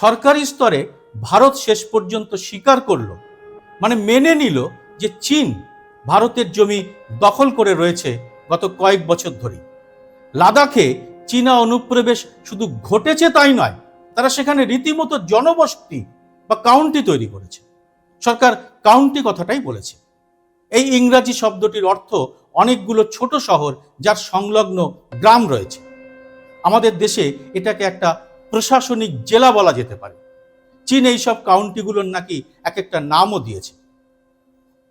সরকারি স্তরে ভারত শেষ পর্যন্ত স্বীকার করল মানে মেনে নিল যে চীন ভারতের জমি দখল করে রয়েছে গত কয়েক বছর ধরে লাদাখে চীনা অনুপ্রবেশ শুধু ঘটেছে তাই নয়, তারা সেখানে রীতিমতো জনবসতি বা কাউন্টি তৈরি করেছে। সরকার কাউন্টি কথাটাই বলেছে। এই ইংরাজি শব্দটির অর্থ অনেকগুলো ছোট শহর যার সংলগ্ন গ্রাম রয়েছে। আমাদের দেশে এটাকে একটা প্রশাসনিক জেলা বলা যেতে পারে চীন এইসব কাউন্টিগুলোর নাকি এক একটা নামও দিয়েছে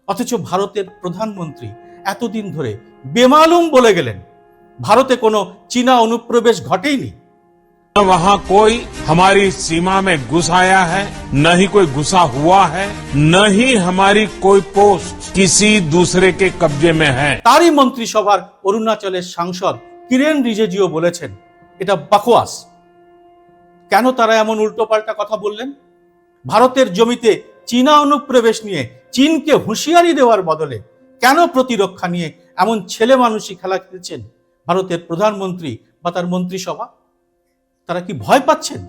অথচ ভারতের প্রধানমন্ত্রী এতদিন ধরে বেমালুম বলে গেলেন ভারতে কোনো চীনা অনুপ্রবেশ ঘটেইনি न वहाँ कोई हमारी सीमा में घुस आया है न ही कोई घुसा हुआ है न ही हमारी कोई पोस्ट किसी दूसरे के कब्जे में है তারই মন্ত্রিসভার অরুণাচলের সাংসদ কিরেন রিজেজিও বলেছেন এটা বাকোয়াস কেন তারা এমন উল্টোপাল্টা কথা বললেন? ভারতের জমিতে চীনা অনুপ্রবেশ নিয়ে চীনকে হুঁশিয়ারি দেওয়ার বদলে কেন প্রতিরক্ষা নিয়ে এমন ছেলে মানুষই খেলা খেলছেন ভারতের প্রধানমন্ত্রী বা তার মন্ত্রিসভা? তারা কি ভয় পাচ্ছেন?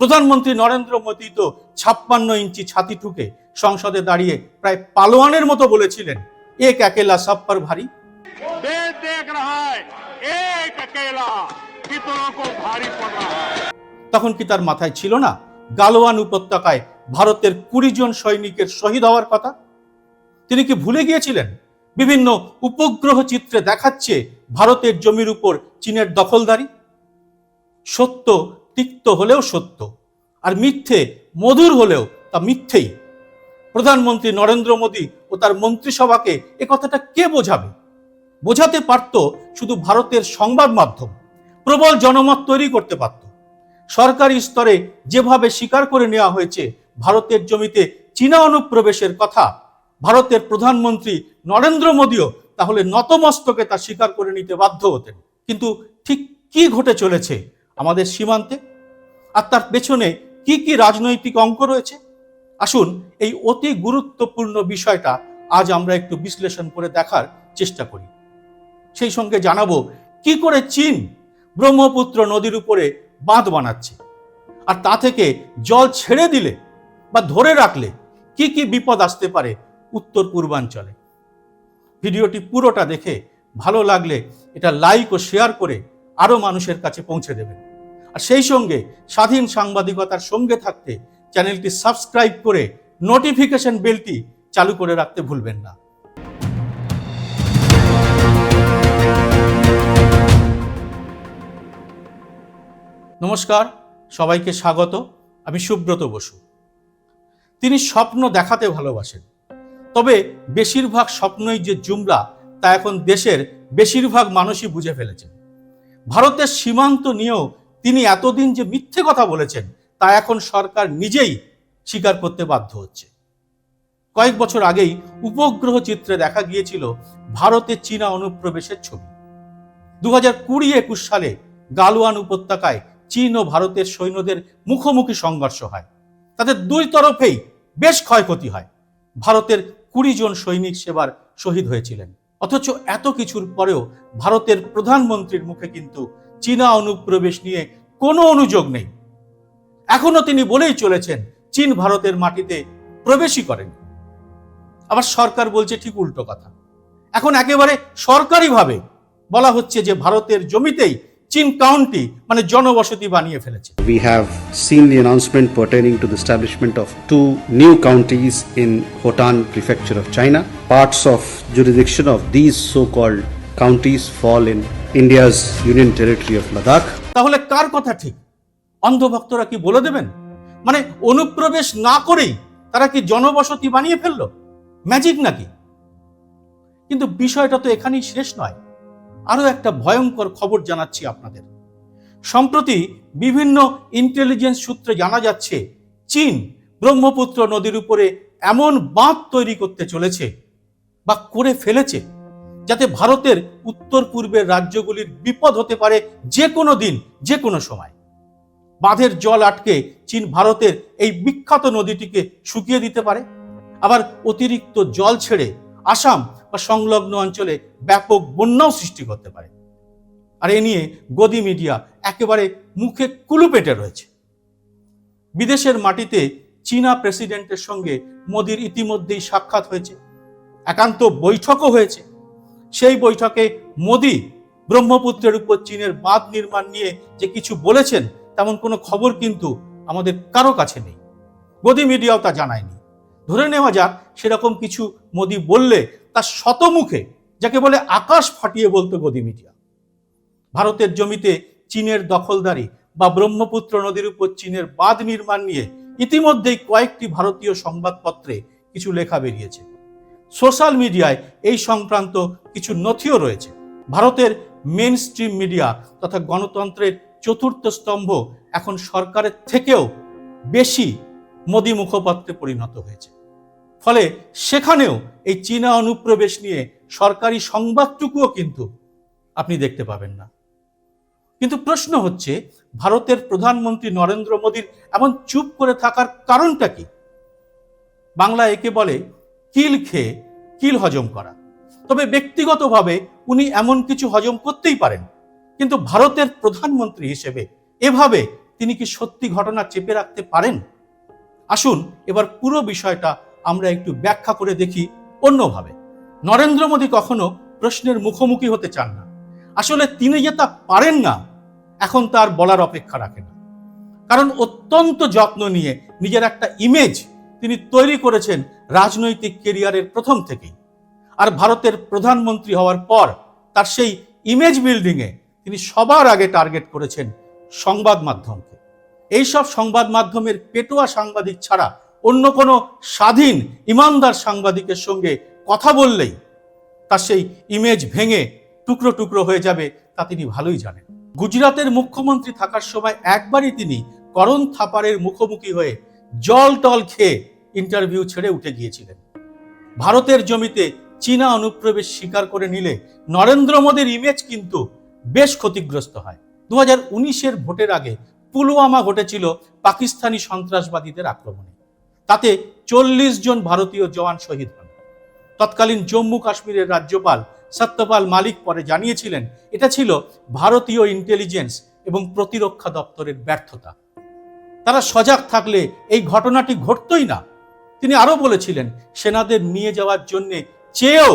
প্রধানমন্ত্রী নরেন্দ্র মোদী তো ছাপ্পান্ন ইঞ্চি ছাতি ঠুকে সংসদে দাঁড়িয়ে প্রায় পালোয়ানের মতো বলেছিলেন, এক একেলা সাপ্পার ভারী। দেখ রা এক ভারী পড়। রা তখন কি তার মাথায় ছিল না গালোয়ান উপত্যকায় ভারতের কুড়ি জন সৈনিকের শহীদ হওয়ার কথা? তিনি কি ভুলে গিয়েছিলেন? বিভিন্ন উপগ্রহ চিত্রে দেখাচ্ছে ভারতের জমির উপর চীনের দখলদারি? সত্য তিক্ত হলেও সত্য আর মিথ্যে মধুর হলেও তা মিথ্যেই। প্রধানমন্ত্রী নরেন্দ্র মোদী ও তার মন্ত্রিসভাকে এ কথাটা কে বোঝাবে? বোঝাতে পারত শুধু ভারতের সংবাদ মাধ্যম, প্রবল জনমত তৈরি করতে পারত। সরকারি স্তরে যেভাবে স্বীকার করে নেওয়া হয়েছে, ভারতের জমিতে চীনা অনুপ্রবেশের কথা, ভারতের প্রধানমন্ত্রী নরেন্দ্র মোদীও তাহলে নতমস্তকে তা স্বীকার করে নিতে বাধ্য হতেন। কিন্তু ঠিক কি ঘটে চলেছে আমাদের সীমান্তে? আর তার পেছনে কি কি রাজনৈতিক অঙ্ক রয়েছে? আসুন এই অতি গুরুত্বপূর্ণ বিষয়টা আজ আমরা একটু বিশ্লেষণ করে দেখার চেষ্টা করি। সেই সঙ্গে জানাব কি করে চীন ব্রহ্মপুত্র নদীর উপরে বাঁধ বানাচ্ছে। আর তা থেকে জল ছেড়ে দিলে বা ধরে রাখলে কি কি বিপদ আসতে পারে উত্তর পূর্বাঞ্চলে। ভিডিওটি পুরোটা দেখে ভালো লাগলে এটা লাইক ও শেয়ার করে আরও মানুষের কাছে পৌঁছে দেবেন। আর সেই সঙ্গে স্বাধীন সাংবাদিকতার সঙ্গে থাকতে চ্যানেলটি সাবস্ক্রাইব করে নোটিফিকেশন বেলটি চালু করে রাখতে ভুলবেন না। নমস্কার, সবাইকে স্বাগত। আমি সুব্রত বসু। তিনি স্বপ্ন দেখাতে ভালোবাসেন। তবে বেশিরভাগ স্বপ্নই যে জুমলা, তা এখন দেশের বেশিরভাগ মানুষই বুঝে ফেলেছেন। ভারতের সীমান্ত নিয়েও তিনি এতদিন যে মিথ্যে কথা বলেছেন, তা এখন সরকার নিজেই স্বীকার করতে বাধ্য হচ্ছে। কয়েক বছর আগেই উপগ্রহ চিত্রে দেখা গিয়েছিল ভারতে চীনা অনুপ্রবেশের ছবি। দু হাজার কুড়ি একুশ সালে গালওয়ান উপত্যকায় চীন ও ভারতের সৈন্যদের মুখোমুখি সংঘর্ষ হয়। তাদের দুই তরফেই বেশ ক্ষয়ক্ষতি হয়। ভারতের কুড়ি জন সৈনিক সেবার শহীদ হয়েছিলেন। অথচ এত কিছুর পরেও ভারতের প্রধানমন্ত্রীর মুখে কিন্তু চীনা অনুপ্রবেশ নিয়ে কোনো অনুযোগ নেই। এখনও তিনি বলেই চলেছেন, চীন ভারতের মাটিতে প্রবেশই করেন। আবার সরকার বলছে ঠিক উল্টো কথা। এখন একেবারে সরকারিভাবে বলা হচ্ছে যে ভারতের জমিতেই চিন কাউন্টি মানে জনবসতি বানিয়ে ফেলেছে। We have seen the announcement pertaining to the establishment of two new counties in Hotan prefecture of China parts of jurisdiction of this so called counties fall in India's union territory of Ladakh তাহলে কার কথা ঠিক? অন্ধভক্তরা কি বলে দেবেন? মানে অনুপ্রবেশ না করেই তারা কি জনবসতি বানিয়ে ফেলল? ম্যাজিক নাকি? কিন্তু বিষয়টা তো এখানেই শেষ নয়। আরও একটা ভয়ঙ্কর খবর জানাচ্ছি আপনাদের। সম্প্রতি বিভিন্ন ইন্টেলিজেন্স সূত্রে জানা যাচ্ছে, চীন ব্রহ্মপুত্র নদীর উপরে এমন বাঁধ তৈরি করতে চলেছে বা করে ফেলেছে যাতে ভারতের উত্তর পূর্বের রাজ্যগুলির বিপদ হতে পারে যে কোনো দিন, যে কোনো সময়। বাঁধের জল আটকে চীন ভারতের এই বিখ্যাত নদীটিকে শুকিয়ে দিতে পারে, আবার অতিরিক্ত জল ছেড়ে আসাম বা সংলগ্ন অঞ্চলে ব্যাপক বন্যাও সৃষ্টি করতে পারে। আর এ নিয়ে গদি মিডিয়া একেবারে মুখে কুলু পেটে রয়েছে। বিদেশের মাটিতে চীনা প্রেসিডেন্টের সঙ্গে মোদির ইতিমধ্যেই সাক্ষাৎ হয়েছে, একান্ত বৈঠকও হয়েছে। সেই বৈঠকে মোদি ব্রহ্মপুত্রের উপর চীনের বাঁধ নির্মাণ নিয়ে যে কিছু বলেছেন, তেমন কোনো খবর কিন্তু আমাদের কারও কাছে নেই। গদি মিডিয়াও তা জানায়নি। ধরে নেওয়া যাক, সেরকম কিছু মোদি বললে তার শতমুখে, যাকে বলে আকাশ ফাটিয়ে বলতো গদি মিডিয়া। ভারতের জমিতে চীনের দখলদারি বা ব্রহ্মপুত্র নদীর উপর চীনের বাঁধ নির্মাণ নিয়ে ইতিমধ্যেই কয়েকটি ভারতীয় সংবাদপত্রে কিছু লেখা বেরিয়েছে। সোশ্যাল মিডিয়ায় এই সংক্রান্ত কিছু নথিও রয়েছে। ভারতের মেন স্ট্রিম মিডিয়া তথা গণতন্ত্রের চতুর্থ স্তম্ভ এখন সরকারের থেকেও বেশি মোদী মুখপাত্রে পরিণত হয়েছে। ফলে সেখানেও এই চীনা অনুপ্রবেশ নিয়ে সরকারি সংবাদটুকুও কিন্তু আপনি দেখতে পাবেন না। কিন্তু প্রশ্ন হচ্ছে, ভারতের প্রধানমন্ত্রী নরেন্দ্র মোদীর এমন চুপ করে থাকার কারণটা কি? বাংলা একে বলে, কিল খেয়ে কিল হজম করা। তবে ব্যক্তিগতভাবে উনি এমন কিছু হজম করতেই পারেন, কিন্তু ভারতের প্রধানমন্ত্রী হিসেবে এভাবে তিনি কি সত্যি ঘটনা চেপে রাখতে পারেন? আসুন এবার পুরো বিষয়টা আমরা একটু ব্যাখ্যা করে দেখি অন্যভাবে। নরেন্দ্র মোদী কখনো প্রশ্নের মুখোমুখি হতে চান না। আসলে তিনি যে তা পারেন না, এখন তার বলার অপেক্ষা রাখে না। কারণ অত্যন্ত যত্ন নিয়ে নিজের একটা ইমেজ তিনি তৈরি করেছেন রাজনৈতিক কেরিয়ারের প্রথম থেকেই। আর ভারতের প্রধানমন্ত্রী হওয়ার পর তার সেই ইমেজ বিল্ডিংয়ে তিনি সবার আগে টার্গেট করেছেন সংবাদ মাধ্যমকে। এইসব সংবাদ মাধ্যমের পেটোয়া সাংবাদিক ছাড়া অন্য কোনো স্বাধীন ইমানদার সাংবাদিকের সঙ্গে কথা বললেই তার সেই ইমেজ ভেঙে টুকরো টুকরো হয়ে যাবে, তা তিনি ভালোই জানেন। গুজরাতের মুখ্যমন্ত্রী থাকার সময় একবারই তিনি করণ থাপারের মুখোমুখি হয়ে জল টল খেয়ে ইন্টারভিউ ছেড়ে উঠে গিয়েছিলেন। ভারতের জমিতে চীনা অনুপ্রবেশ স্বীকার করে নিলে নরেন্দ্র মোদীর ইমেজ কিন্তু বেশ ক্ষতিগ্রস্ত হয়। দু হাজার ভোটের আগে পুলওয়ামা ঘটেছিল পাকিস্তানি সন্ত্রাসবাদীদের আক্রমণে। তাতে চল্লিশ জন ভারতীয় জওয়ান শহীদ হন। তৎকালীন জম্মু কাশ্মীরের রাজ্যপাল সত্যপাল মালিক পরে জানিয়েছিলেন, এটা ছিল ভারতীয় ইন্টেলিজেন্স এবং প্রতিরক্ষা দপ্তরের ব্যর্থতা। তারা সজাগ থাকলে এই ঘটনাটি ঘটতই না। তিনি আরও বলেছিলেন, সেনাদের নিয়ে যাওয়ার জন্যে চেয়েও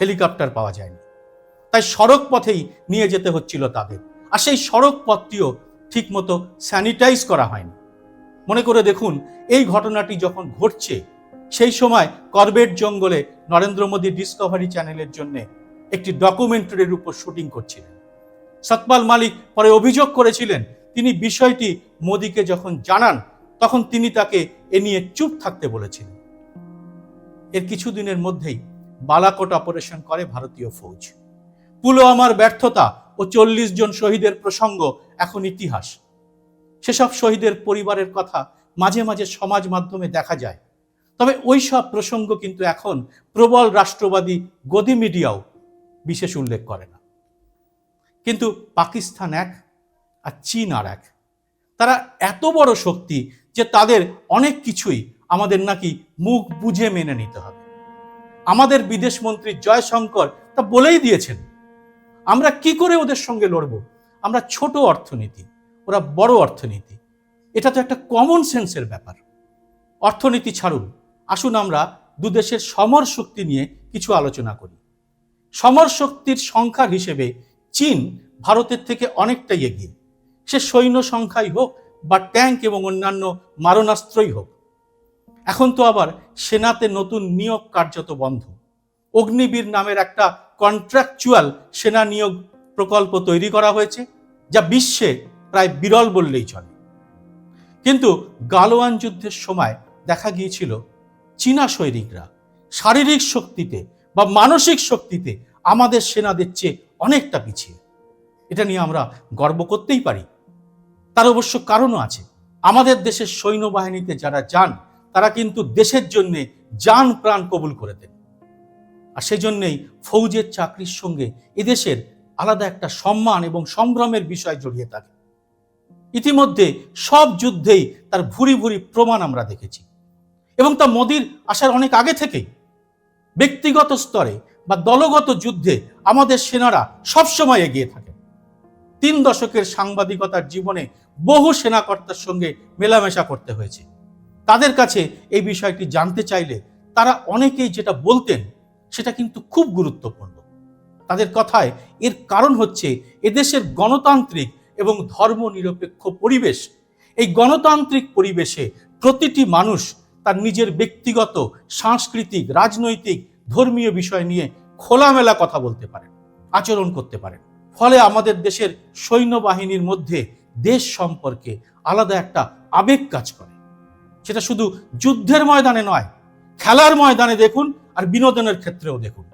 হেলিকপ্টার পাওয়া যায়নি। তাই সড়ক পথেই নিয়ে যেতে হচ্ছিল তাদের। আর সেই সড়ক পথটিও ঠিকমতো স্যানিটাইজ করা হয়নি। মনে করে দেখুন, এই ঘটনাটি যখন ঘটছে, সেই সময় করবেট জঙ্গলে নরেন্দ্র মোদী ডিসকভারি চ্যানেলের জন্য একটি ডকুমেন্টারির উপর শুটিং করছিলেন। সতপাল মালিক পরে অভিযোগ করেছিলেন, তিনি বিষয়টি মোদীকে যখন জানান, তখন তিনি তাকে এ নিয়ে চুপ থাকতে বলেছিলেন। এর কিছুদিনের মধ্যেই বালাকোট অপারেশন করে ভারতীয় ফৌজ। পুলওয়ামার ব্যর্থতা ও চল্লিশ জন শহীদের প্রসঙ্গ এখন ইতিহাস। সেসব শহীদের পরিবারের কথা মাঝে মাঝে সমাজ মাধ্যমে দেখা যায়। তবে ওই সব প্রসঙ্গ কিন্তু এখন প্রবল রাষ্ট্রবাদী গদি মিডিয়াও বিশেষ উল্লেখ করে না। কিন্তু পাকিস্তান এক আর চীন আর এক, তারা এত বড় শক্তি যে তাদের অনেক কিছুই আমাদের নাকি মুখ বুঝে মেনে নিতে হবে। আমাদের বিদেশ মন্ত্রী জয়শঙ্কর তা বলেই দিয়েছেন, আমরা কি করে ওদের সঙ্গে লড়ব? আমরা ছোট অর্থনীতি ওরা বড় অর্থনীতি। এটা তো একটা কমন সেন্সের ব্যাপার। অর্থনীতি ছাড়ুন। আসুন আমরা দুদেশের সমর শক্তি নিয়ে কিছু আলোচনা করি। সমর শক্তির সংখ্যার হিসেবে চীন ভারতের থেকে অনেকটাই এগিয়ে। সে সৈন্য সংখ্যাই হোক বা ট্যাঙ্ক এবং অন্যান্য মারণাস্ত্রই হোক। এখন তো আবার সেনাতে নতুন নিয়োগ কার্যত বন্ধ। অগ্নিবীর নামের একটা কন্ট্রাকচুয়াল সেনা নিয়োগ প্রকল্প তৈরি করা হয়েছে, যা বিশ্বে প্রায় বিরল বললেই চলে। কিন্তু গালোয়ান যুদ্ধের সময় দেখা গিয়েছিল, চীনা সৈনিকরা শারীরিক শক্তিতে বা মানসিক শক্তিতে আমাদের সেনাদের চেয়ে অনেকটা পিছিয়ে। এটা নিয়ে আমরা গর্ব করতেই পারি। তার অবশ্য কারণও আছে। আমাদের দেশের সৈন্যবাহিনীতে যারা যান, তারা কিন্তু দেশের জন্য যান প্রাণ কবুল করে দেন। আর সেই জন্যেই ফৌজের চাকরির সঙ্গে এদেশের আলাদা একটা সম্মান এবং সম্ভ্রমের বিষয় জড়িয়ে থাকে। ইতিমধ্যে সব যুদ্ধেই তার ভুরি ভুরি প্রমাণ আমরা দেখেছি। এবং তা মোদির আসার অনেক আগে থেকেই। ব্যক্তিগত স্তরে বা দলগত যুদ্ধে আমাদের সেনারা সবসময় এগিয়ে থাকে। তিন দশকের সাংবাদিকতার জীবনে বহু সেনাকর্তার সঙ্গে মেলামেশা করতে হয়েছে। তাদের কাছে এই বিষয়টি জানতে চাইলে তারা অনেকেই যেটা বলতেন সেটা কিন্তু খুব গুরুত্বপূর্ণ। তাদের কথায় এর কারণ হচ্ছে এদেশের গণতান্ত্রিক এবং ধর্মনিরপেক্ষ পরিবেশ, এই গণতান্ত্রিক পরিবেশে প্রতিটি মানুষ তার নিজের ব্যক্তিগত, সাংস্কৃতিক, রাজনৈতিক, ধর্মীয় বিষয় নিয়ে খোলামেলা কথা বলতে পারেন, আচরণ করতে পারেন। ফলে আমাদের দেশের সৈন্যবাহিনীর মধ্যে দেশ সম্পর্কে আলাদা একটা আবেগ কাজ করে। সেটা শুধু যুদ্ধের ময়দানে নয়, খেলার ময়দানে দেখুন আর বিনোদনের ক্ষেত্রেও দেখুন।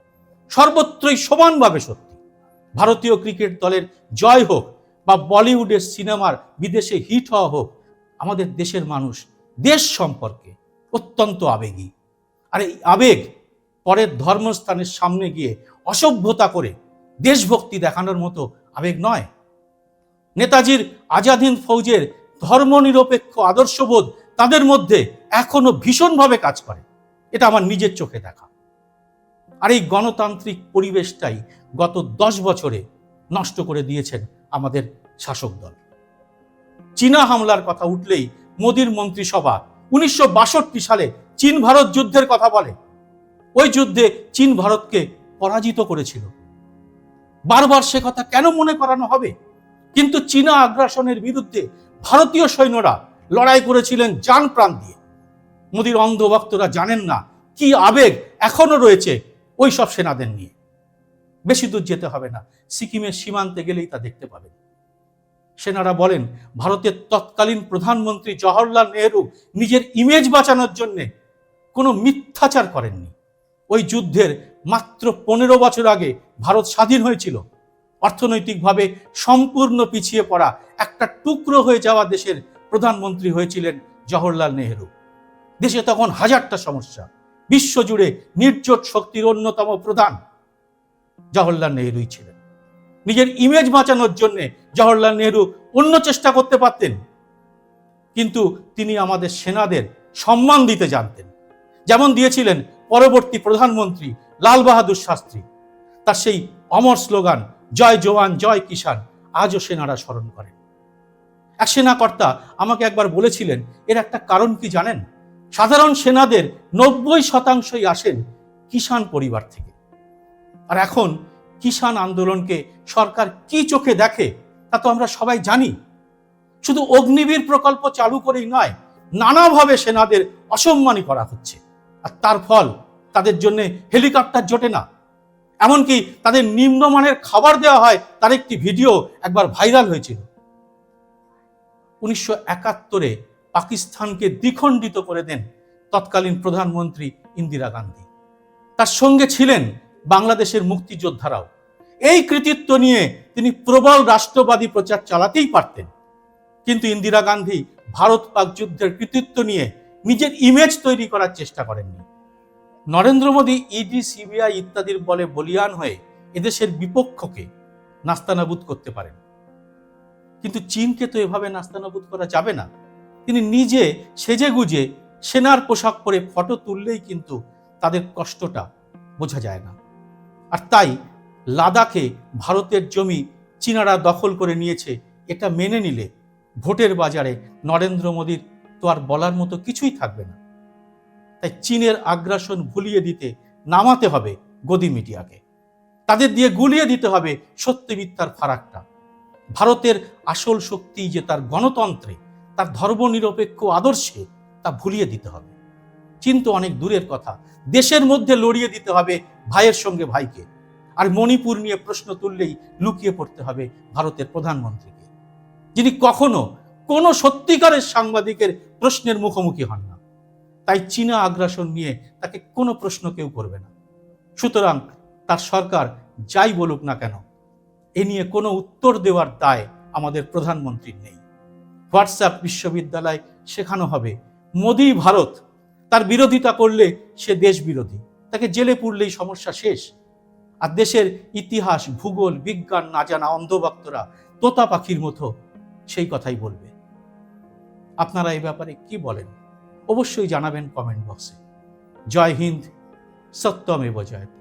সর্বত্রই সমানভাবে সত্যি। ভারতীয় ক্রিকেট দলের জয় হোক বা বলিউডের সিনেমার বিদেশে হিট হওয়া হোক, আমাদের দেশের মানুষ দেশ সম্পর্কে অত্যন্ত আবেগী। আর এই আবেগ পরের ধর্মস্থানের সামনে গিয়ে অসভ্যতা করে দেশভক্তি দেখানোর মতো আবেগ নয়। নেতাজির আজাদ হিন্দ ফৌজের ধর্মনিরপেক্ষ আদর্শবোধ তাদের মধ্যে এখনও ভীষণভাবে কাজ করে। এটা আমার নিজের চোখে দেখা। আর এই গণতান্ত্রিক পরিবেশটাই গত দশ বছরে নষ্ট করে দিয়েছেন আমাদের শাসক দল। চীনা হামলার কথা উঠলেই মোদীর মন্ত্রিসভা উনিশশো বাষট্টি সালে চীন ভারত যুদ্ধের কথা বলে। ওই যুদ্ধে চীন ভারতকে পরাজিত করেছিল। বারবার সে কথা কেন মনে করানো হবে? কিন্তু চীনা আগ্রাসনের বিরুদ্ধে ভারতীয় সৈন্যরা লড়াই করেছিলেন যান প্রাণ দিয়ে। মোদীর অন্ধ ভক্তরা জানেন না কি আবেগ এখনও রয়েছে ওই সব সেনাদের নিয়ে। বেশি দূর যেতে হবে না। সিকিমের সীমান্তে গেলেই তা দেখতে পাবেন। সেনারা বলেন, ভারতের তৎকালীন প্রধানমন্ত্রী জওহরলাল নেহরু নিজের ইমেজ বাঁচানোর জন্য কোনো মিথ্যাচার করেননি। ওই যুদ্ধের মাত্র পনেরো বছর আগে ভারত স্বাধীন হয়েছিল। অর্থনৈতিকভাবে সম্পূর্ণ পিছিয়ে পড়া একটা টুকরো হয়ে যাওয়া দেশের প্রধানমন্ত্রী হয়েছিলেন জওহরলাল নেহরু। দেশে তখন হাজারটা সমস্যা। বিশ্বজুড়ে নির্জোট শক্তির অন্যতম প্রধান। জওহরলাল নেহরুই ছিলেন। নিজের ইমেজ বাঁচানোর জন্য জওহরলাল নেহরু অন্য চেষ্টা করতে পারতেন, কিন্তু তিনি আমাদের সেনাদের সম্মান দিতে জানতেন। যেমন দিয়েছিলেন পরবর্তী প্রধানমন্ত্রী লাল বাহাদুর শাস্ত্রী। তার সেই অমর স্লোগান, জয় জওয়ান, জয় কিষান আজও সেনারা স্মরণ করেন। এক সেনাকর্তা আমাকে একবার বলেছিলেন, এর একটা কারণ কি জানেন? সাধারণ সেনাদের নব্বই শতাংশই আসেন কিষান পরিবার থেকে। আর এখন কিষান আন্দোলনকে সরকার কি চোখে দেখে তা তো আমরা সবাই জানি। শুধু অগ্নিবীর প্রকল্প চালু করেই নয়, নানাভাবে সেনাদের অসম্মানী করা হচ্ছে। আর তার ফল তাদের জন্য হেলিকপ্টার জোটে না। এমনকি তাদের নিম্নমানের খাবার দেওয়া হয়, তার একটি ভিডিও একবার ভাইরাল হয়েছিল। উনিশশো একাত্তরে পাকিস্তানকে দ্বিখণ্ডিত করে দেন তৎকালীন প্রধানমন্ত্রী ইন্দিরা গান্ধী। তার সঙ্গে ছিলেন বাংলাদেশের মুক্তিযোদ্ধারাও। এই কৃতিত্ব নিয়ে তিনি প্রবল রাষ্ট্রবাদী প্রচার চালাতেই পারতেন। কিন্তু ইন্দিরা গান্ধী ভারত পাক যুদ্ধের কৃতিত্ব নিয়ে নিজের ইমেজ তৈরি করার চেষ্টা করেননি। নরেন্দ্র মোদী ইডি সিবিআই ইত্যাদির বলে বলিয়ান হয়ে এদেশের বিপক্ষকে নাস্তানাবুদ করতে পারেন। কিন্তু চীনকে তো এভাবে নাস্তানাবুদ করা যাবে না। তিনি নিজে সেজে গুজে সেনার পোশাক পরে ফটো তুললেই কিন্তু তাদের কষ্টটা বোঝা যায় না। আর তাই লাদাখে ভারতের জমি চীনারা দখল করে নিয়েছে, এটা মেনে নিলে ভোটের বাজারে নরেন্দ্র মোদীর তো আর বলার মতো কিছুই থাকবে না। তাই চীনের আগ্রাসন ভুলিয়ে দিতে নামাতে হবে গদি মিডিয়াকে। তাদের দিয়ে গুলিয়ে দিতে হবে সত্যি মিথ্যার ফারাকটা। ভারতের আসল শক্তি যে তার গণতন্ত্রে, তার ধর্মনিরপেক্ষ আদর্শে তা ভুলিয়ে দিতে হবে। চীন অনেক দূরের কথা। দেশের মধ্যে লড়িয়ে দিতে হবে ভাইয়ের সঙ্গে ভাইকে। আর মণিপুর নিয়ে প্রশ্ন তুললেই লুকিয়ে পড়তে হবে ভারতের প্রধানমন্ত্রীকে। যিনি কখনো কোনো সত্যিকারের সাংবাদিকের প্রশ্নের মুখোমুখি হন না। তাই চীনা আগ্রাসন নিয়ে তাকে কোনো প্রশ্ন কেউ করবে না। সুতরাং তার সরকার যাই বলুক না কেন, এ নিয়ে কোনো উত্তর দেওয়ার দায় আমাদের প্রধানমন্ত্রীর নেই। হোয়াটসঅ্যাপ বিশ্ববিদ্যালয় শেখানো হবে, মোদি ভারত তার বিরোধিতা করলে সে দেশ বিরোধী। তাকে জেলে পুরলেই সমস্যা শেষ। আর দেশের ইতিহাস, ভূগোল, বিজ্ঞান না জানা অন্ধভক্তরা তোতা পাখির মতো সেই কথাই বলবে। আপনারা এই ব্যাপারে কি বলেন? অবশ্যই জানাবেন কমেন্ট বক্সে। জয় হিন্দ, সত্যমেব জয়তে